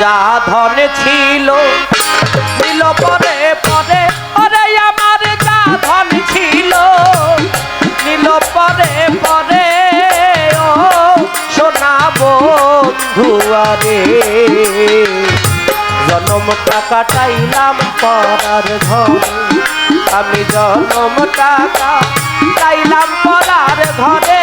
যা ধন ছিল ছিল পরে পরে। পরে আমার যা ধন ছিল, নীল পরে পরে। ও সোনা বন্ধুয়ারে জনম টাকা চাইলাম পরার ঘরে আমি জনম টাকা চাইলাম পরার ঘরে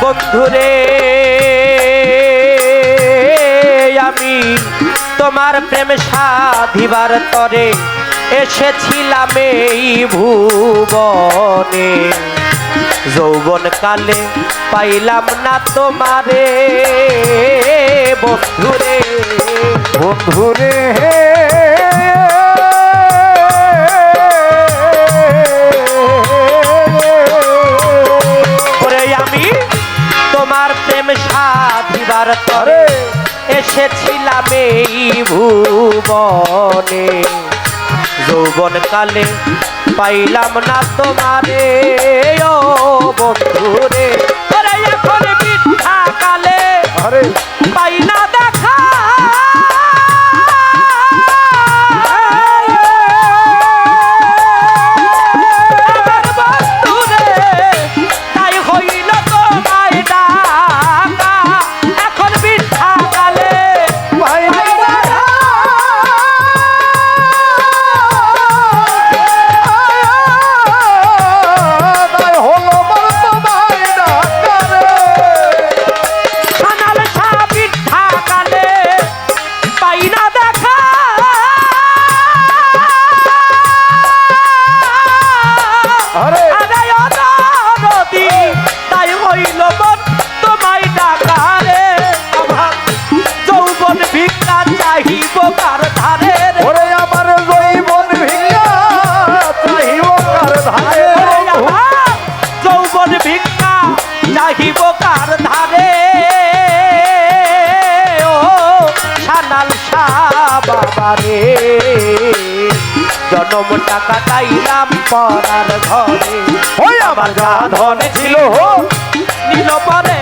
বন্ধুরে, আমি তোমার প্রেম সাধিবার তরে এসেছিলাম এই ভুবনে। যৌবন কালে পাইলাম না তোমারে, বন্ধুরে। বন্ধুরে ওরে ভুবনে যৌবন কালে পাইলাম না তোমারে ও বন্ধুরে। এখন বৃদ্ধা কালে পাই চাহিব কার ধারে? ও সানাল বাবারে। জনম টাকা তাইলাম পরার ঘরে। ওই আমার ধনে ছিল নীল পরে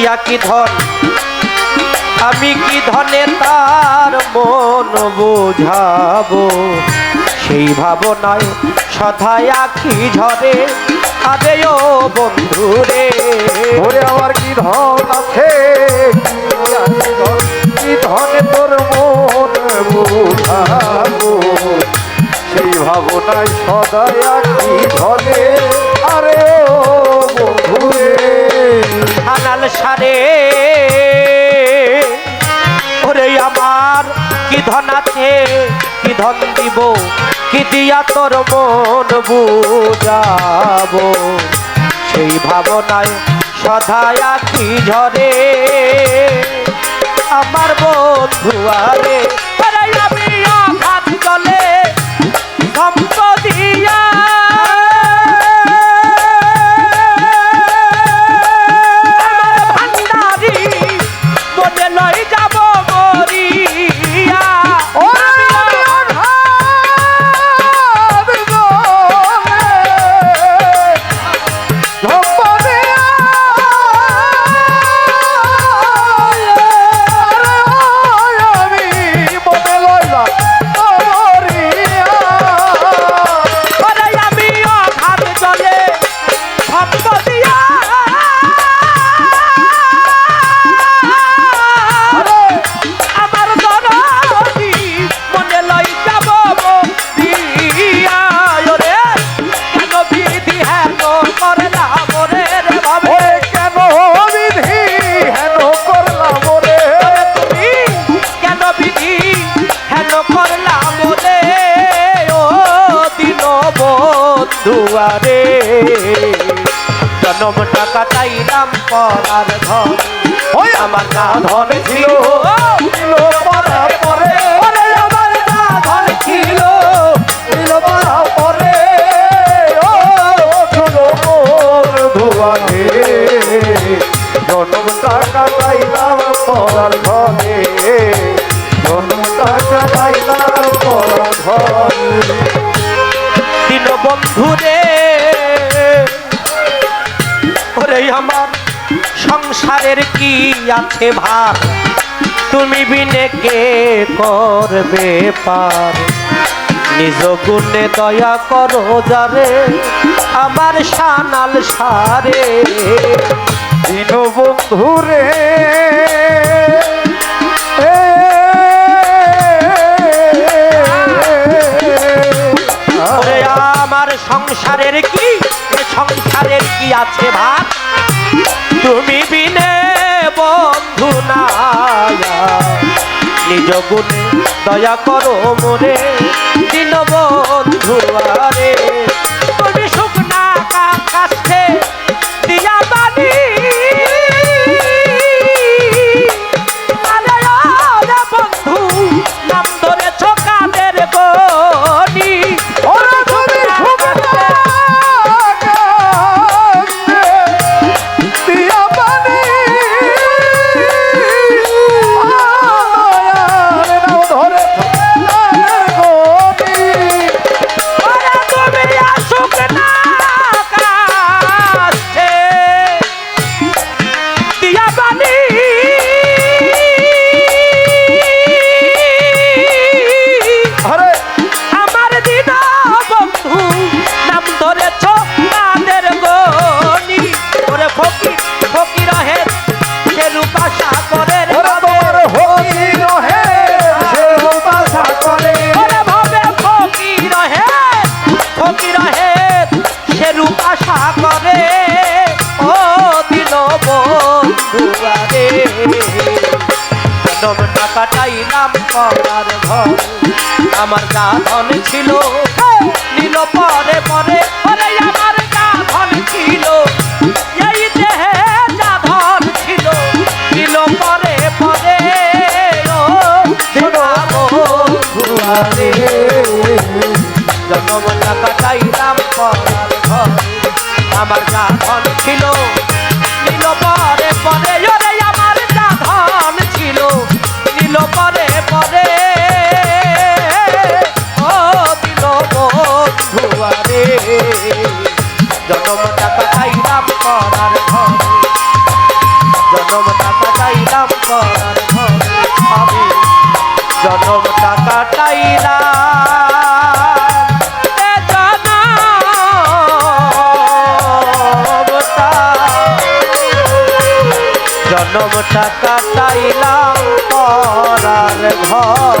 দিয়া কি ধন? আমি কি ধনে তার মন বোঝাবো? সেই ভাবনায় সদায় আখি ঝরে। আরে ও বন্ধুরে, ওরে আমার কি ধন আছে? কি ধনে তোর মন বুঝাবো? সেই ভাবনায় সদাই কি ধনে সারে। ওরে আমার, কি ধন আছে? কি ধন দিব? কি দিয়া তোর মন বুঝাব? সেই ভাবনায় সদায় কি ঝরে। আমার বন্ধু আরে পরার ধরে ওই আমার না ধরে ছিল ছিল পারা। পরে আমার না ছিল ছিল পারা পরে। ও মোর জনম টাকা পাইলাম পরার ঘরে সংসারের কি আছে ভার? তুমি বিনে কে করবে পার? নিজ গুণে দয়া করো যারে, আমার সানাল সারে। দিন বন্ধুরে আমার সংসারের কি? সংসারের কি আছে ভাত তুমি গুণে দয়া করো মোরে দিন বন্ধু আরে। জনম টাকা চাইলাম করার ঘর। আমার গা ধন ছিল নিল পরে পরে আমার গা ধন ছিল। এই দেহে যা ধন ছিল, নিল পরে পরে। জনম টাকা চাইলাম করার ঘর, আমার যা জনমটা কাটাইলাম পরার ঘর।